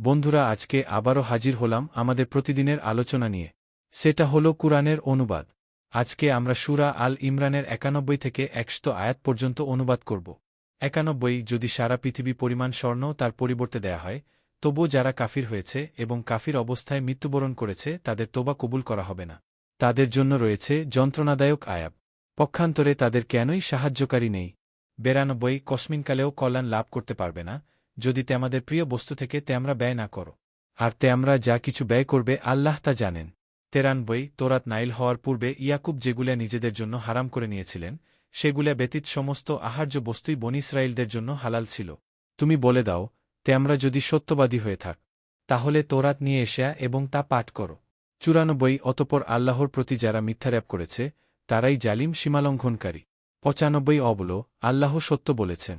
বন্ধুরা, আজকে আবারও হাজির হলাম আমাদের প্রতিদিনের আলোচনা নিয়ে। সেটা হলো কুরআনের অনুবাদ। আজকে আমরা সুরা আল ইমরানের একানব্বই থেকে একশত আয়াত পর্যন্ত অনুবাদ করব। একানব্বই যদি সারা পৃথিবী পরিমাণ স্বর্ণ তার পরিবর্তে দেয়া হয় তবুও যারা কাফির হয়েছে এবং কাফির অবস্থায় মৃত্যুবরণ করেছে, তাদের তোবা কবুল করা হবে না। তাদের জন্য রয়েছে যন্ত্রণাদায়ক আয়াব। পক্ষান্তরে তাদের কেনই সাহায্যকারী নেই? বেরানব্বই, কসমিনকালেও কল্যাণ লাভ করতে পারবে না। যদি তে আমাদের প্রিয় বস্তু থেকে তে আমরা ব্যয় না করো। আর তে আমরা যা কিছু ব্যয় করবে আল্লাহ তা জানেন। তেরানব্বই তোরাত নাইল হওয়ার পূর্বে ইয়াকুব যেগুলা নিজেদের জন্য হারাম করে নিয়েছিলেন, সেগুলা ব্যতীত সমস্ত আহার্য বস্তুই বনি ইসরায়েলদের জন্য হালাল ছিল। তুমি বলে দাও, তে আমরা যদি সত্যবাদী হয়ে থাক, তাহলে তোরাত নিয়ে এসা এবং তা পাঠ করো। চুরানব্বই, অতপর আল্লাহর প্রতি যারা মিথ্যার্যাপ করেছে, তারাই জালিম সীমালঙ্ঘনকারী। পঁচানব্বই, অবল, আল্লাহ সত্য বলেছেন।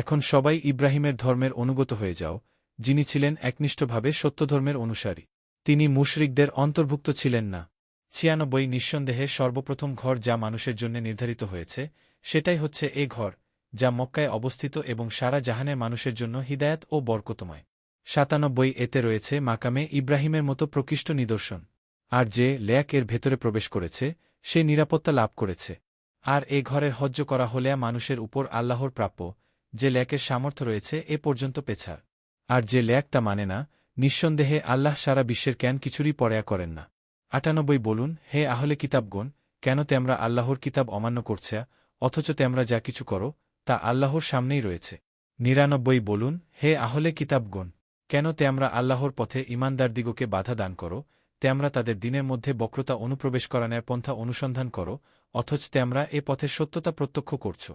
এখন সবাই ইব্রাহিমের ধর্মের অনুগত হয়ে যাও, যিনি ছিলেন একনিষ্ঠভাবে সত্যধর্মের অনুসারী। তিনি মুশরিকদের অন্তর্ভুক্ত ছিলেন না। ছিয়ানব্বই নিঃসন্দেহে সর্বপ্রথম ঘর যা মানুষের জন্য নির্ধারিত হয়েছে, সেটাই হচ্ছে এ ঘর, যা মক্কায় অবস্থিত এবং সারা জাহানের মানুষের জন্য হিদায়াত ও বরকতময়। সাতানব্বই এতে রয়েছে মাকামে ইব্রাহিমের মতো প্রকৃষ্ট নিদর্শন। আর যে ল্যাক এর ভেতরে প্রবেশ করেছে, সে নিরাপত্তা লাভ করেছে। আর এ ঘরের হজ্জ করা হলে মানুষের উপর আল্লাহর প্রাপ্য যে ল্যাকের সামর্থ্য রয়েছে এ পর্যন্ত পেছার আর যে ল্যাক তা মানে না, নিঃসন্দেহে আল্লাহ সারা বিশ্বের ক্যান কিছুরই পরেয়া করেন না। আটানব্বই বলুন, হে আহলে কিতাবগণ, কেন তেমরা আল্লাহর কিতাব অমান্য করছে, অথচ তেমরা যা কিছু করো, তা আল্লাহর সামনেই রয়েছে? নিরানব্বই বলুন, হে আহলে কিতাবগণ, কেন তেমরা আল্লাহর পথে ইমানদারদিগকে বাধা দান করো, তেমরা তাদের দিনের মধ্যে বক্রতা অনুপ্রবেশ করানোর পন্থা অনুসন্ধান করো, অথচ তেমরা এ পথের সত্যতা প্রত্যক্ষ করছ?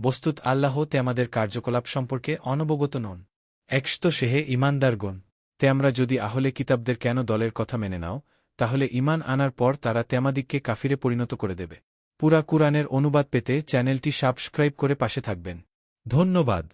বস্তুত আল্লাহ তে আমাদের কার্যকলাপ সম্পর্কে অনবগত নন। একশত সেহে ইমানদারগণ তেমরা যদি আহলে কিতাবদের কেন দলের কথা মেনে নাও, তাহলে ইমান আনার পর তারা তেমাদিককে কাফিরে পরিণত করে দেবে। পুরা কুরআনের অনুবাদ পেতে চ্যানেলটি সাবস্ক্রাইব করে পাশে থাকবেন। ধন্যবাদ।